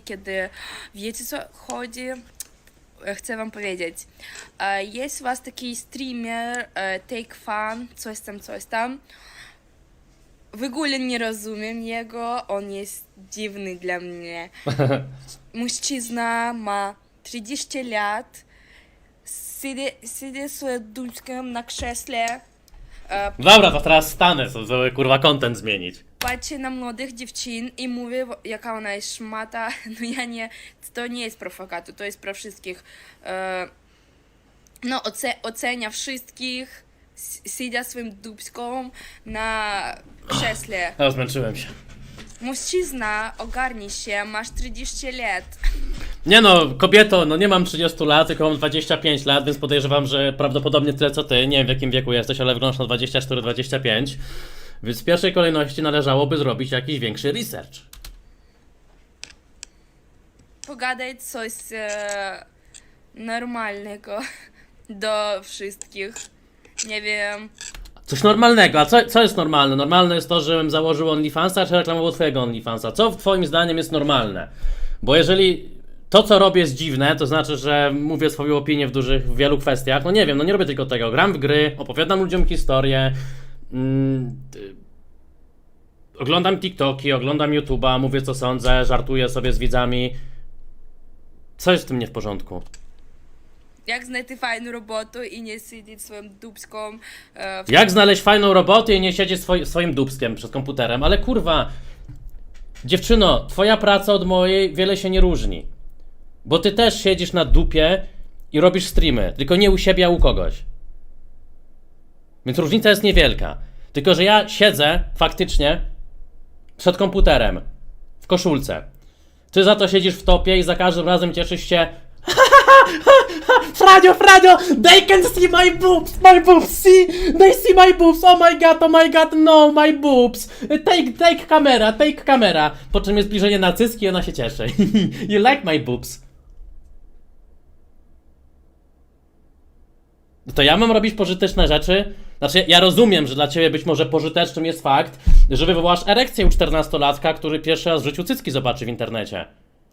kiedy wiecie co chodzi. E, Chcę wam powiedzieć. E, Jest u was taki streamer, e, Take Fun, coś tam, coś tam. W ogóle nie rozumiem jego, on jest dziwny dla mnie. Mężczyzna ma 30 lat, siedzi, siedzi z dulskiem na krześle, e, Dobra, to teraz stanę, żeby kurwa content zmienić. patrzy na młodych dziewczyn i mówi, jaka ona jest szmata. No ja nie, to nie jest pro fakatu, to jest pro wszystkich. E, no, oce, ocenia wszystkich, s- siedzi swoim dupską na krześle. No, zmęczyłem się. Mężczyzna, ogarnij się, masz 40 lat. Nie no, kobieto, no nie mam 30 lat, tylko mam 25 lat, więc podejrzewam, że prawdopodobnie tyle co ty. Nie wiem w jakim wieku jesteś, ale wyglądasz na 24-25. Więc w pierwszej kolejności należałoby zrobić jakiś większy research. Pogadaj coś e, normalnego do wszystkich. Nie wiem. Coś normalnego, a co, co jest normalne? Normalne jest to, żebym założył OnlyFansa, czy reklamował twojego OnlyFansa. Co twoim zdaniem jest normalne? Bo jeżeli to, co robię, jest dziwne, to znaczy, że mówię swoją opinię w dużych, w wielu kwestiach. No nie wiem, no nie robię tylko tego. Gram w gry, opowiadam ludziom historię, Mm, oglądam TikToki, oglądam YouTube'a, mówię co sądzę, żartuję sobie z widzami. Co jest w tym nie w porządku? Jak znaleźć fajną robotę i nie siedzieć swoim dubską e. Jak znaleźć fajną robotę i nie siedzieć swoi, swoim dubskiem przed komputerem? Ale kurwa, dziewczyno, twoja praca od mojej wiele się nie różni. Bo ty też siedzisz na dupie i robisz streamy, tylko nie u siebie, a u kogoś. Więc różnica jest niewielka. Tylko, że ja siedzę faktycznie przed komputerem, w koszulce. Ty za to siedzisz w topie i za każdym razem cieszysz się Franio, Franio, they can see my boobs, my boobs, see, they see my boobs, oh my god, oh my god, no, my boobs, take, take camera, take camera, po czym jest zbliżenie na cycki i ona się cieszy, you like my boobs. To ja mam robić pożyteczne rzeczy? Znaczy, ja rozumiem, że dla ciebie być może pożytecznym jest fakt, że wywołasz erekcję u 14-latka, który pierwszy raz w życiu cycki zobaczy w internecie.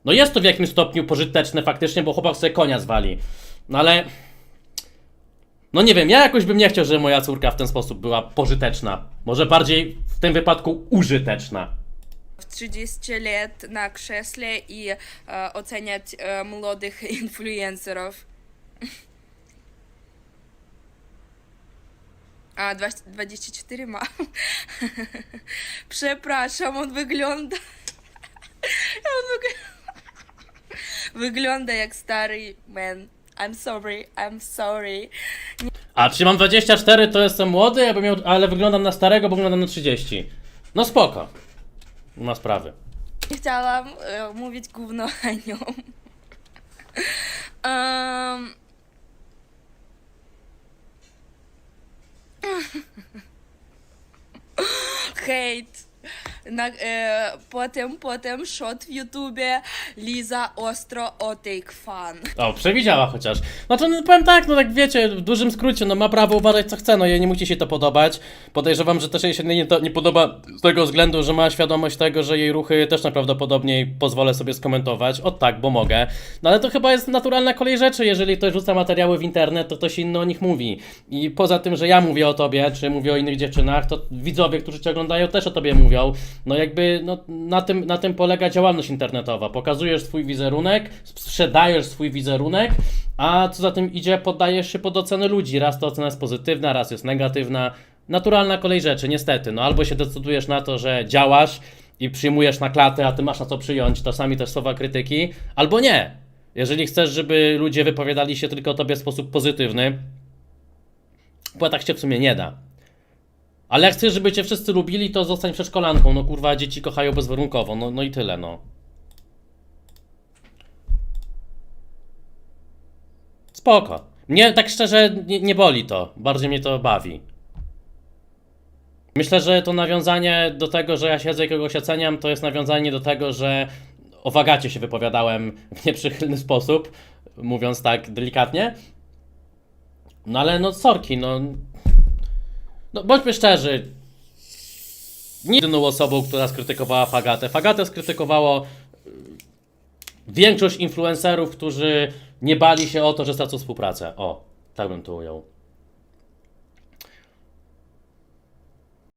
No jest to w jakimś stopniu pożyteczne faktycznie, bo chłopak sobie konia zwali. No ale... No nie wiem, ja jakoś bym nie chciał, żeby moja córka w ten sposób była pożyteczna. Może bardziej w tym wypadku użyteczna. w 30 lat na krześle i e, oceniać e, młodych influencerów. A, 20, 24 ma. Przepraszam, on wygląda. on wygląda... wygląda jak stary man. I'm sorry, I'm sorry. A, czy mam 24, to jestem młody, ja bym miał, ale wyglądam na starego, bo wyglądam na 30. No spoko. Ma sprawy. Nie chciałam e, mówić gówno o nią. Um, Хейт. Na, e, potem, potem shot w YouTubie Liza ostro o take fun. O, przewidziała chociaż. Znaczy, no powiem tak, no tak wiecie, w dużym skrócie, no ma prawo uważać co chce, no jej nie musi się to podobać. Podejrzewam, że też jej się nie, to nie podoba z tego względu, że ma świadomość tego, że jej ruchy też najprawdopodobniej pozwolę sobie skomentować. O tak, bo mogę. No ale to chyba jest naturalna kolej rzeczy, jeżeli ktoś rzuca materiały w internet, to ktoś inny o nich mówi. I poza tym, że ja mówię o tobie, czy mówię o innych dziewczynach, to widzowie, którzy cię oglądają, też o tobie mówią. No jakby no, na, tym, na tym polega działalność internetowa. Pokazujesz swój wizerunek, sprzedajesz swój wizerunek, a co za tym idzie, poddajesz się pod ocenę ludzi. Raz ta ocena jest pozytywna, raz jest negatywna. Naturalna kolej rzeczy, niestety. No albo się decydujesz na to, że działasz i przyjmujesz na klatę, a ty masz na co przyjąć, czasami też słowa krytyki, albo nie. Jeżeli chcesz, żeby ludzie wypowiadali się tylko o tobie w sposób pozytywny, tak się w sumie nie da. Ale jak chcesz, żeby cię wszyscy lubili, to zostań przedszkolanką. No kurwa, dzieci kochają bezwarunkowo. No, no i tyle, no. Spoko. Mnie tak szczerze nie, nie boli to. Bardziej mnie to bawi. Myślę, że to nawiązanie do tego, że ja siedzę i kogoś oceniam, to jest nawiązanie do tego, że o wagacie się wypowiadałem w nieprzychylny sposób, mówiąc tak delikatnie. No ale no sorki, no no bądźmy szczerzy. Nie jedyną osobą, która skrytykowała Fagatę. Fagatę skrytykowało y, większość influencerów, którzy nie bali się o to, że stracą współpracę. O, tak bym to ujął.